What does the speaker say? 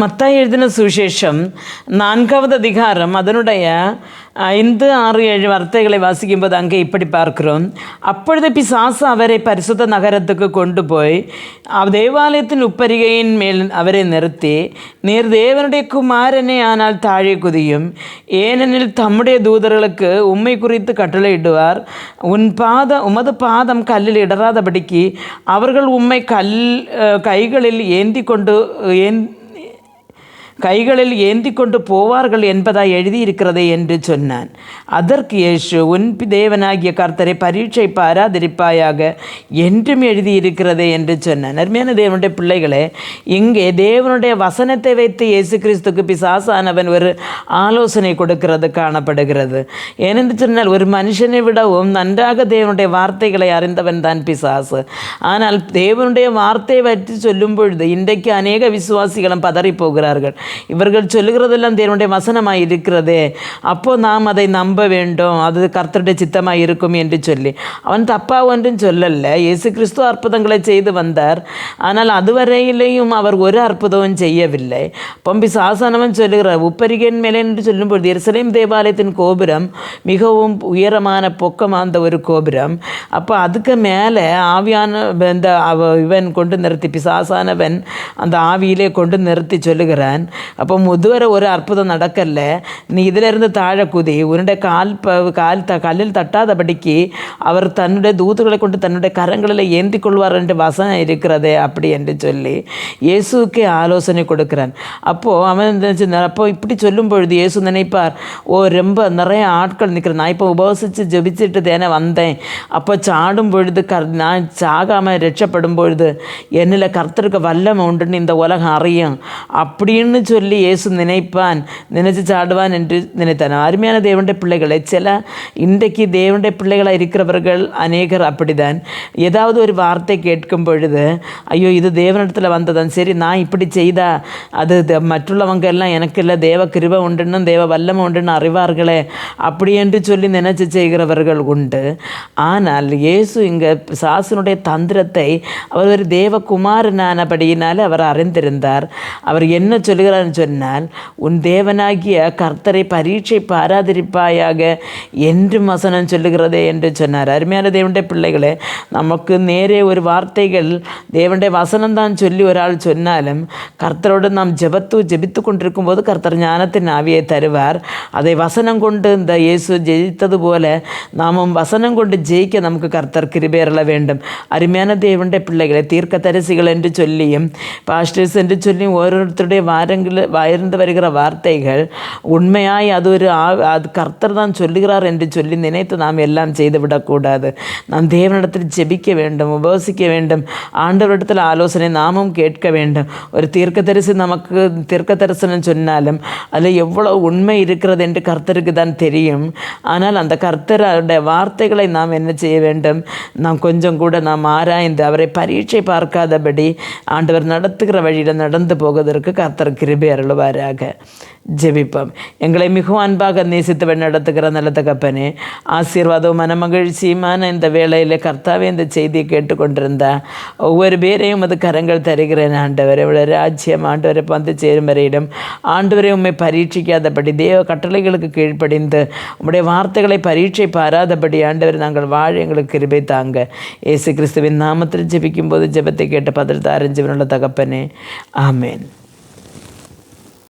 மத்தாய் எழுதின சுவிசேஷம் நான்காவது அதிகாரம் அதனுடைய ஐந்து ஆறு ஏழு வார்த்தைகளை வாசிக்கும்போது அங்கே இப்படி பார்க்கிறோம். அப்பொழுது பிசாசு அவரை பரிசுத்த நகரத்துக்கு கொண்டு போய் தேவாலயத்தின் உப்பரிகையின் மேல் அவரை நிறுத்தி நீர் தேவனுடைய குமாரனே ஆனால் தாழே குதியும். ஏனெனில் தம்முடைய தூதர்களுக்கு உண்மை குறித்து கட்டளையிடுவார். உன் பாத உமது பாதம் கல்லில் இடராதபடிக்கு அவர்கள் உண்மை கல் கைகளில் ஏந்தி கொண்டு ஏன் கைகளில் ஏந்தி கொண்டு போவார்கள் என்பதாய் எழுதியிருக்கிறதே என்று சொன்னான். அதற்கு இயேசு உன் தேவனாகிய கர்த்தரை பரீட்சை பாராதிருப்பாயாக என்றும் எழுதியிருக்கிறதே என்று சொன்னான். அருமையான தேவனுடைய பிள்ளைகளே இங்கே தேவனுடைய வசனத்தை வைத்து இயேசு கிறிஸ்துக்கு பிசாசானவன் ஒரு ஆலோசனை கொடுக்கிறது காணப்படுகிறது. ஏனென்று சொன்னால் ஒரு மனுஷனை விடவும் நன்றாக தேவனுடைய வார்த்தைகளை அறிந்தவன் தான் பிசாசு. ஆனால் தேவனுடைய வார்த்தையை பற்றி சொல்லும் பொழுது இன்றைக்கு அநேக விசுவாசிகளும் பதறி போகிறார்கள். இவர்கள் சொல்லுகிறதெல்லாம் தேவனுடைய வசனமாக இருக்கிறது. அப்போ நாம் அதை நம்ப வேண்டும். அது கர்த்தருடைய சித்தமாக இருக்கும் என்று சொல்லி. அவன் தப்பாக ஒன்றும் சொல்லல இயேசு கிறிஸ்துவ அற்புதங்களை செய்து வந்தார். ஆனால் அதுவரையிலேயும் அவர் ஒரு அற்புதமும் செய்யவில்லை. பம்பி சாசனவன் சொல்லுகிறார் உப்பரிகன் மேலே என்று சொல்லும்பொழுது எருசலேம் தேவாலயத்தின் கோபுரம் மிகவும் உயரமான பொக்கமாந்த ஒரு கோபுரம். அப்போ அதுக்கு மேலே ஆவியான இந்த அவ இவன் கொண்டு நிறுத்தி பிசாசானவன் அந்த ஆவியிலே கொண்டு நிறுத்தி சொல்லுகிறான். அப்போ முதுவரை ஒரு அற்புதம் நடக்கல. நீ இதிலிருந்து தாழ குதி. உன்னுடைய கால் ப கால் த கல்லில் தட்டாதபடிக்கு அவர் தன்னுடைய தூதுகளை கொண்டு தன்னுடைய கரங்களில் ஏந்தி கொள்வார் என்று வசனம் இருக்கிறதே அப்படி என்று சொல்லி இயேசுக்கே ஆலோசனை கொடுக்குறான். அப்போது அவன் நினைச்சு, அப்போ இப்படி சொல்லும் பொழுது இயேசு நினைப்பார் ஓ ரொம்ப நிறைய ஆட்கள் நிற்கிறேன் நான் இப்போ உபவசித்து ஜெபிச்சுட்டு தானே வந்தேன். அப்போ சாடும் பொழுது கர் நான் சாகாமல் ரட்சப்படும் பொழுது என்னில் கர்த்தருக்கு வல்லமை உண்டுன்னு இந்த உலகம் அறியும் அப்படின்னு சொல்லி இயேசு நினைப்பான் நினைச்சு சாடுவான் என்று நினைத்தான். அருமையான தேவனுடைய பிள்ளைகளை சில இன்றைக்கு தேவனுடைய பிள்ளைகளாக இருக்கிறவர்கள் அநேகர் அப்படிதான் ஏதாவது ஒரு வார்த்தை கேட்கும் பொழுது ஐயோ இது தேவனிடத்தில் வந்ததான் சரி நான் இப்படி செய்தா அது த- மற்றுள்ளவங்க எல்லாம் எனக்கு இல்லை தேவ கிருபை உண்டுன்னு தேவ வல்லமை உண்டுன்னு அறிவார்களே அப்படி என்று சொல்லி நினைச்சு செய்கிறவர்கள் உண்டு. ஆனால் இயேசு இங்கே சாசனுடைய தந்திரத்தை அவர் ஒரு தேவகுமாரனானபடியினால அவர் அறிந்திருந்தார். அவர் என்ன சொல்கிறார்னு சொன்னால் உன் தேவனாகிய கர்த்தரை பரீட்சை பாராதிருப்பாயாக என்றும் வசனம் சொல்லுகிறதே என்று சொன்னார் அருமையான தேவனுடைய பிள்ளைகளே நமக்கு நேரே ஒரு வார்த்தைகள் தேவனுடைய வசனம் தான் சொல்லி ஒராள் சொன்னாலும் கர்த்தரோடு நாம் ஜெபத்து ஜெபித்து கொண்டிருக்கும் போது கர்த்தர் ஞானத்தின் ஆவியை தருவார் அதை வசனம் கொண்டு இந்த இயேசு ஜெயித்தது போல நாமும் வசனம் கொண்டு ஜெயிக்க நமக்கு கர்த்தர் கிருபேறல வேண்டும் அருமையான தேவனுடைய பிள்ளைகளை தீர்க்க தரிசிகள் என்று சொல்லியும் பாஸ்டர்ஸ் என்று வாயிருந்து வாயிருந்து வருகிற வார்த்தைகள் உண்மையாய் அது ஒரு அது கர்த்தர் தான் சொல்லுகிறார் என்று சொல்லி நினைத்து நாம் எல்லாம் செய்துவிடக்கூடாது. நாம் தேவனிடத்தில் ஜெபிக்க வேண்டும் உபவசிக்க வேண்டும் ஆண்டவரிடத்தில் ஆலோசனை நாமும் கேட்க வேண்டும். ஒரு தீர்க்க தரிசி நமக்கு தீர்க்க தரிசனம் சொன்னாலும் அதில் எவ்வளோ உண்மை இருக்கிறது என்று கர்த்தருக்கு தான் தெரியும். ஆனால் அந்த கர்த்தருடைய வார்த்தைகளை நாம் என்ன செய்ய வேண்டும்? நாம் கொஞ்சம் கூட நாம் ஆராய்ந்து அவரை பரீட்சை பார்க்காதபடி ஆண்டவர் நடத்துகிற வழியில் நடந்து போவதற்கு கர்த்தருக்கு கிருபை அருள்வாராக ஜெபிப்போம். எங்களை மிகவும் அன்பாக நேசித்தவன் நடத்துகிற நல்ல தகப்பனே ஆசீர்வாதம் மனமகிழ்ச்சியுமான இந்த வேளையில் கர்த்தாவே இந்த செய்தியை கேட்டுக்கொண்டிருந்தா ஒவ்வொரு பேரையும் அது கரங்கள் தருகிறேன் ஆண்டவர். இவ்வளோ ராஜ்யம் ஆண்டவரை பந்து சேரும் வரையிடும் ஆண்டவரை உண்மை பரீட்சிக்காதபடி தேவ கட்டளைகளுக்கு கீழ்ப்படிந்து உங்களுடைய வார்த்தைகளை பரீட்சை பாராதபடி ஆண்டவர் நாங்கள் வாழ எங்களுக்கு கிருபை தாங்க. ஏசு கிறிஸ்துவின் நாமத்தில் ஜெபிக்கும் போது ஜெபத்தை கேட்ட பதில் தாரஞ்சவனுள்ள தகப்பனே. ஆமேன்.